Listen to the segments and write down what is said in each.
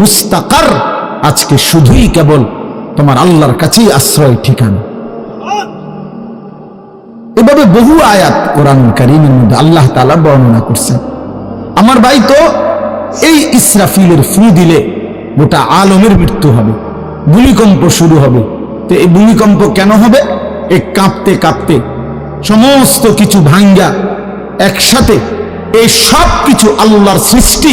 মুস্তাকার। আজকে শুধুই কেবল তোমার আল্লাহর কাছেই আশ্রয় ঠিকানা। এভাবে বহু আয়াত কোরআন কারিমের মধ্যে আল্লাহ তাআলা বর্ণনা করছেন। আমার ভাই তো এই ইসরাফিলের ফু দিলে গোটা আলমের মৃত্যু হবে, ভূমিকম্প শুরু হবে। তো এই ভূমিকম্প কেন হবে? এ কাঁপতে কাঁপতে সমস্ত কিছু ভাঙ্গা একসাথে এই সব কিছু আল্লাহর সৃষ্টি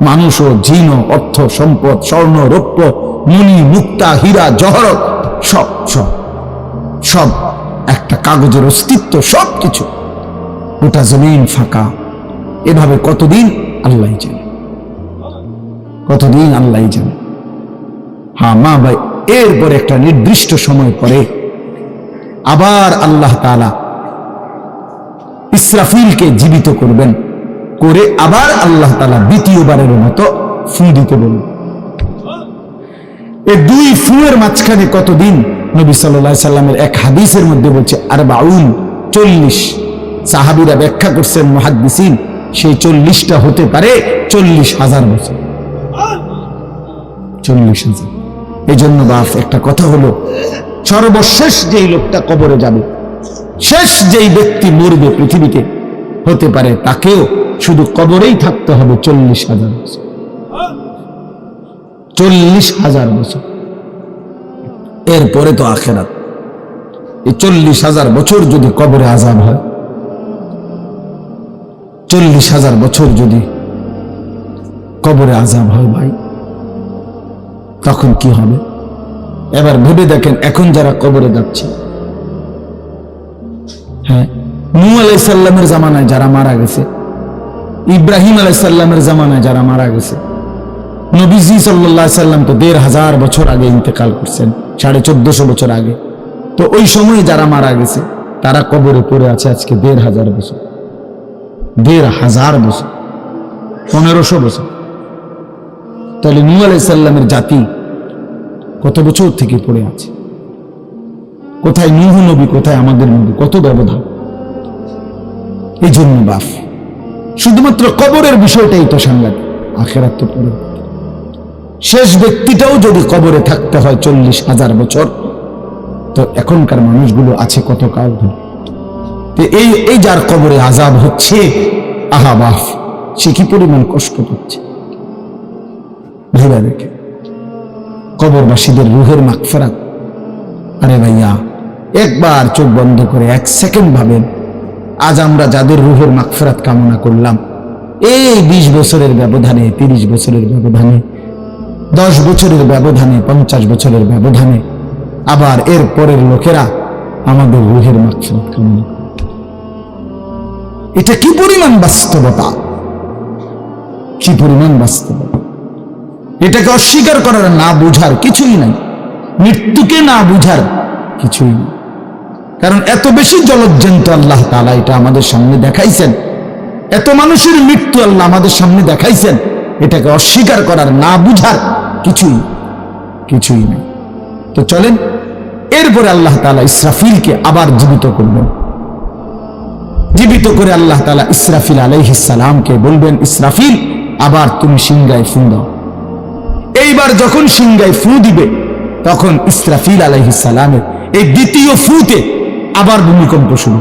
মানুষ ও জিন অর্থ, সম্পদ, স্বর্ণ, রৌপ্য মণি মুক্তা, হীরা জহরত সব সব সব, একটা কাগজের অস্তিত্ব সব কিছু গোটা জমিন ফাঁকা। এভাবে কতদিন আল্লাহ জানে? কতদিন আল্লাহ জানে? হ্যাঁ মা, ভাই, এরপর একটা নির্দিষ্ট সময় পরে আবার আল্লাহ তাআলা ইসরাফিলকে জীবিত করবেন। করে আবার আল্লাহ তাআলা দ্বিতীয়বারের মতো ফু দিতে বলবেন এই দুই ফুয়ের মাঝখানে কতদিন নবী সাল্লাহ সাল্লামের এক হাদিসের মধ্যে বলছে আর বাউন চল্লিশ। সাহাবিরা ব্যাখ্যা করছেন, মহাদ্দিসিন, সেই চল্লিশটা হতে পারে চল্লিশ হাজার বছর। চল্লিশ হাজার। এই জন্য বাপ, একটা কথা হলো, সর্বশেষ যেই লোকটা কবরে যাবে, শেষ যেই ব্যক্তি মরবে পৃথিবীতে হতে পারে, তাকেও শুধু কবরেই থাকতে হবে চল্লিশ হাজার বছর। চল্লিশ হাজার বছর। এরপরে তো আখেরাত। এই চল্লিশ হাজার বছর যদি কবরে আজাব হয়, চল্লিশ হাজার বছর যদি কবরে আজাব হয় ভাই, তখন কি হবে? এবার ভেবে দেখেন, এখন যারা কবরে যাচ্ছে হ্যাঁ নূ আলাইসাল্লামের জামানায় যারা মারা গেছে, ইব্রাহিম আলাইসাল্লামের জামানায় যারা মারা গেছে, নবীজি সাল্লাহ সাল্লাম তো দেড় হাজার বছর আগে ইন্তেকাল করছেন, সাড়ে চোদ্দশো বছর আগে। তো ওই সময়ে যারা মারা গেছে, তারা কবরে পড়ে আছে আজকে দেড় হাজার বছর। দেড় হাজার বছর, পনেরোশো বছর। তাহলে নূ আলাইসাল্লামের জাতি কত বছর থেকে পড়ে আছে? কোথায় নূহ নবী, কোথায় আমাদের নবী? কত ব্যবধান? এই জন্য বাফ। শুধুমাত্র কবরের বিষয়টাই তো সাংঘাতিক। আখেরাত তো শেষ ব্যক্তিটাও যদি কবরে থাকতে হয় চল্লিশ হাজার বছর, তো এখনকার মানুষগুলো আছে কত কাল ধরে? এই এই যার কবরে আজাব হচ্ছে, আহা বাফ, সে কি পরিমাণ কষ্ট পাচ্ছে? ভেবে দেখে। কবরবাসীদের রুহের মাগফেরাত। আরে ভাইয়া, একবার চোখ বন্ধ করে এক সেকেন্ড ভাবেন। আজ আমরা যাদের রুহের মাগফেরাত কামনা করলাম, এই বিশ বছরের ব্যবধানে, তিরিশ বছরের ব্যবধানে, দশ বছরের ব্যবধানে, পঞ্চাশ বছরের ব্যবধানে, আবার এর পরের লোকেরা আমাদের রুহের মাগফেরাত কামনা এটা কি পরিমাণ বাস্তবতা? কি পরিমাণ বাস্তবতা? এটাকে অস্বীকার করার না বুঝার কিছুই নাই। মৃত্যুকে না বুঝার কিছুই নেই। কারণ এত বেশি জলজ্জন্ত আল্লাহ তালা এটা আমাদের সামনে দেখাইছেন। এত মানুষের মৃত্যু আল্লাহ আমাদের সামনে দেখাইছেন। এটাকে অস্বীকার করার, না বুঝার কিছুই কিছুই নেই। তো চলেন, এরপরে আল্লাহ তালা ইসরাফিলকে আবার জীবিত করবেন। জীবিত করে আল্লাহ তালা ইসরাফিল আলাইহিসালামকে বলবেন, ইসরাফিল, আবার তুমি সিংগায় ফুঁ দাও। এইবার যখন সিংগায় ফু দিবে, তখন ইসরাফিল আলাইহিসালামের এই দ্বিতীয় ফুতে আবার ভূমিকম্প শুরু।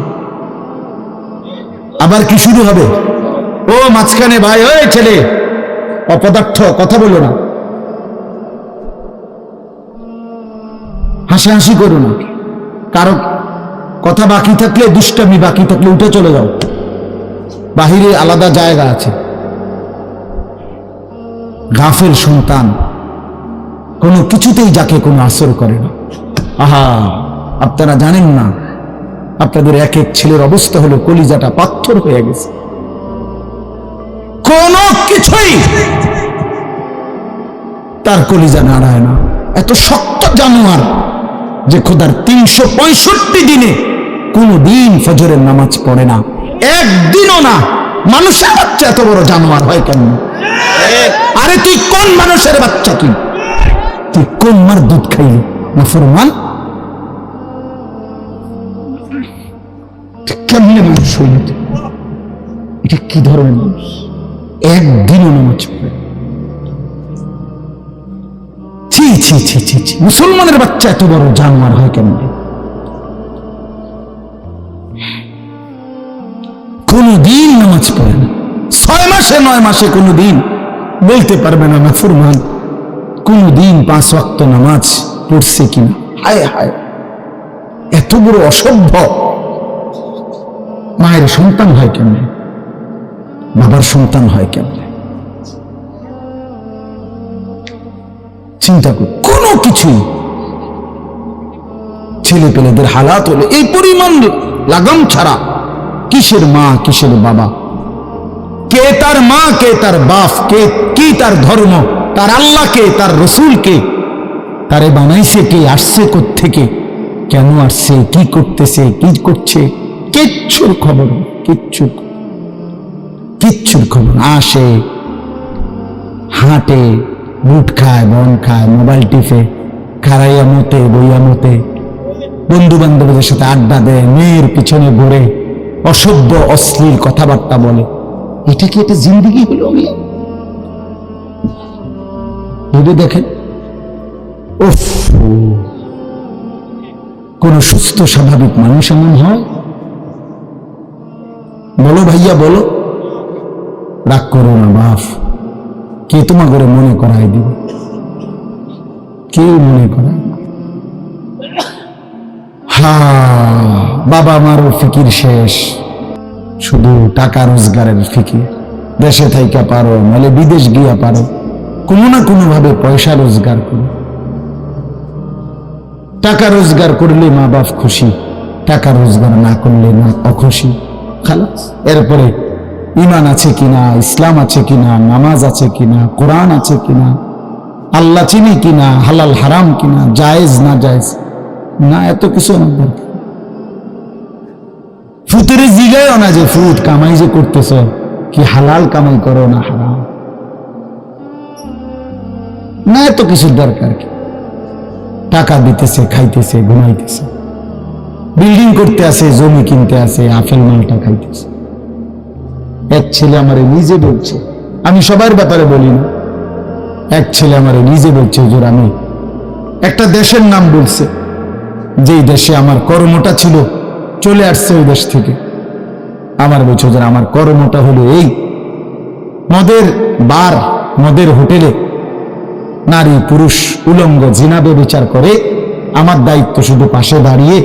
আবার কি শুরু হবে? ও মাঝখানে ভাই, ওই ছেলে। অপদার্থ, কথা বলো না। হাসাহাসি করো না। কারও কথা বাকি থাকলে, দুষ্টামি বাকি থাকলে উঠে চলে যাও। বাহিরে আলাদা জায়গা আছে। গাফেল সন্তান। কোনো কিছুতেই যাকে কোনো আসর করে না। আহা, আপনারা জানেন না আপনাদের এক এক ছেলের অবস্থা হলো কলিজাটা পাথর হয়ে গেছে। কোনো কিছুই তার কলিজা নাড়ায় না। এত শক্ত জানোয়ার যে খোদার তিনশো পঁয়ষট্টি দিনে কোনো দিন ফজরের নামাজ পড়ে না। একদিনও না। মানুষের বাচ্চা এত বড় জানোয়ার হয় কেন? আরে তুই কোন মানুষের বাচ্চা তুই? তুই কোন মার দুধ খাইলি? না ফরমান? কেমনে মানুষ হইল এটা কি ধরনের মানুষ? একদিনও নামাজ পড়ে। ছি ছি ছি ছি ছি। মুসলমানের বাচ্চা এত বড়, জানোয়ার হয় কেন কোনদিন নামাজ পড়ে না। ছয় মাসে, নয় মাসে কোনদিন বলতে পারবে না নাফরমান কোনদিন পাঁচ ওয়াক্ত নামাজ পড়ছে কিনা। হায় হায়। এত বড় অসভ্য। মায়ের সন্তান হয় কেমনে? বাবার সন্তান হয় কেমনে? চিন্তা কোনো কিছুই ছেলে পেলেদের হালাত হলে এই পরিমাণ লাগাম ছাড়া কিসের মা, কিসের বাবা? কে তার মা, কে তার বাপ, কে কি তার ধর্ম, তার আল্লাহকে তার রসুলকে তারে বানাইছে কে, আসছে থেকে কেন আসছে, কি করতেছে, কি করছে? কিচ্ছুর খবর নেই, কিচ্ছুর খবর। আসে হাঁটে বুট খায় বন খায় মোবাইল টিপে খারাইয়া মতে বইয়া মতে বন্ধু বান্ধবদের সাথে আড্ডা দেয় মেয়ের পিছনে ঘুরে অসভ্য অশ্লীল কথাবার্তা বলে। এটা কি একটা জিন্দিগি হলো মিয়া ভেবে দেখেন? উফ কোন সুস্থ স্বাভাবিক মানুষ এমন হয়? বলো ভাইয়া, বলো। রাগ করো না বাপ কে তোমার করে মনে করাই দিবে? কেউ মনে করায়? না হা, বাবা আমারও ফিকির শেষ। শুধু টাকা রোজগারের ফিকির। দেশে থাইকা পারো নাহলে বিদেশ গিয়া পারো। কোনো না কোনো ভাবে পয়সা রোজগার করো। টাকা রোজগার করলে মা বাপ খুশি, টাকা রোজগার না করলে না অখুশি। খালাস এরপরে ইমান আছে কিনা, ইসলাম আছে কিনা, নামাজ আছে কিনা, কোরআন আছে কিনা, আল্লাহ চিনি কিনা, হালাল, হারাম কিনা, জায়েজ না জায়েজ? না, এত কিছু আমার ফুতের জিগায় না যে ফুট, কামাই যে করতেছ, কি হালাল কামাই করো না হারাম? না, এত কিছুর দরকার কি? টাকা দিতেছে, খাইতেছে, ঘুমাইতেছে। বিল্ডিং করতে আসে জমি কিনতে আসে আপেল মালটা খাইতেছে। এক ছেলে আমার নিজে বলছে, আমি সবার ব্যাপারে বলি না। এক ছেলে আমার নিজে বলছে, হুজুর, আমি একটা দেশের নাম বলছে, যেই দেশে আমার কর্মটা ছিল, চলে আসছে ওই দেশ থেকে। আমার বলছে, হুজুর, আমার কর্মটা হলো এই, মদের বার, মদের হোটেলে নারী, পুরুষ, উলঙ্গ জিনাবে বিচার করে, আমার দায়িত্ব শুধু পাশে দাঁড়িয়ে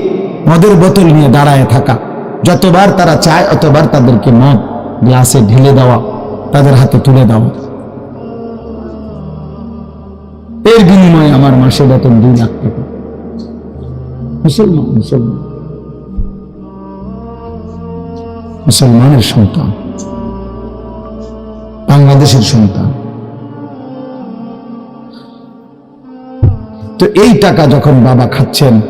মদের বোতল নিয়ে দাঁড়ায় থাকা। যতবার তারা চায়, অতবার তাদেরকে মদ গ্লাসে ঢেলে দেওয়া, তাদের হাতে তুলে দেওয়া। এর বিনিময়ে আমার মাসে বেতন দুই লাখ টাকা। মুসলমান মুসলমান। মুসলমানের সন্তান। বাংলাদেশের সন্তান। তো এই টাকা যখন বাবা খাচ্ছেন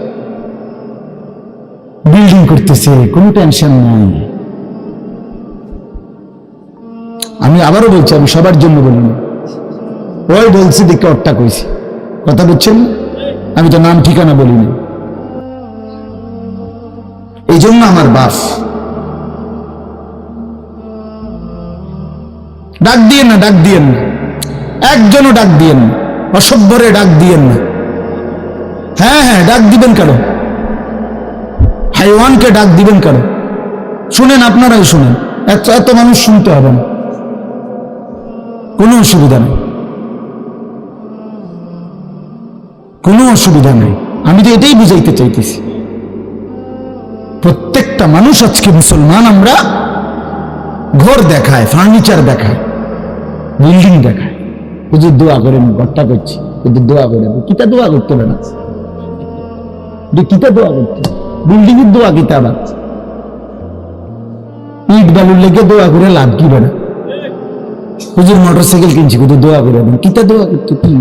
বিল্ডিং করতেছে, কোনো টেনশন নাই। আমি আবারও বলছি, আমি সবার জন্য বলি ওই বলছি, দেখে অট্টা কইছি। কথা বুঝছেন? আমি তো নাম ঠিকানা বলি না। এই জন্য আমার বাস ডাক দিয়েন না, ডাক দিয়েন না। একজনও ডাক দিয়েন না। অসভ্যরে ডাক দিয়েন না। হ্যাঁ হ্যাঁ ডাক দিবেন কেন? হাইওয়ানকে ডাক দিবেন কেন? শুনেন, আপনারাই শুনেন। এত এত মানুষ শুনতে হবে না। কোনো অসুবিধা নেই। কোনো অসুবিধা নেই। আমি তো এটাই বুঝাইতে চাইতেছি। প্রত্যেকটা মানুষ আজকে মুসলমান, আমরা ঘর দেখায়, ফার্নিচার দেখায়, বিল্ডিং দেখায়। হুজুর দোয়া করেন ঘরটা করছি। হুজুর দোয়া করে কিতা দোয়া করতে না কিতা দোয়া করতে? বিল্ডিং এর দোয়া কিতা আবার ইট বালুর লেগে দোয়া করে লাভ কি বেড়া? হুজুর মোটর সাইকেল কিনছি কিন্তু দোয়া করে দেন কিতা দোয়া করতে কি?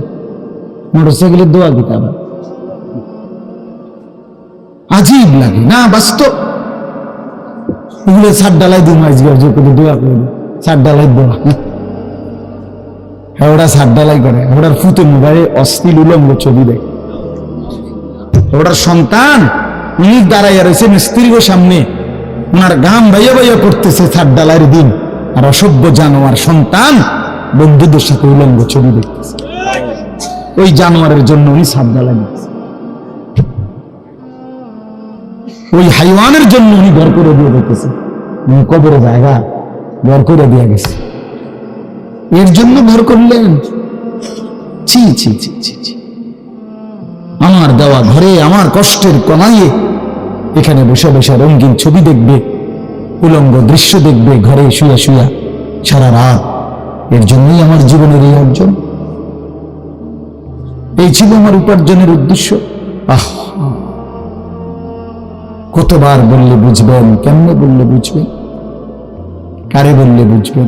মোটরসাইকেলের দোয়া দিতে আবার আজীব লাগে। না, বাস্তব। এগুলো সার ডালাই দিন আজকে করে দোয়া করে। সার ডালাই দোয়া হ্যাঁ ওরা সার ডালাই করে। ওরার ফুতে মোবাইলে অস্থির উলঙ্গ ছবি দেয়। ওটার সন্তান উনি দাঁড়াইয়া রয়েছে মিস্ত্রির সামনে। ওনার গাম বাইয়া বাইয়া করতেছে সার ডালার দিন। আর অসভ্য জানোয়ার সন্তান বন্ধুদের সাথে উলঙ্গ ছবি দেখতেছে। ওই জানোয়ারের জন্য উনি সার ডালাই ওই হাইওয়ানের জন্য উনি ঘর করে দিয়ে দেখতেছে। উনি কবরে জায়গা ঘর করে দিয়ে গেছে। এর জন্য ঘর করলেন। ছি ছি ছি ছি আমার দেওয়া ঘরে, আমার কষ্টের কমাইয়ে এখানে বসে বসে রঙিন ছবি দেখবে, উলঙ্গ দৃশ্য দেখবে ঘরে শুয়া শুয়া, সারা রাত। এর জন্যই আমার জীবনের এই অর্জন। এই ছিল আমার উপার্জনের উদ্দেশ্য। আহ! কতবার বললে বুঝবেন, কেমনে বললে বুঝবেন? কারে বললে বুঝবেন?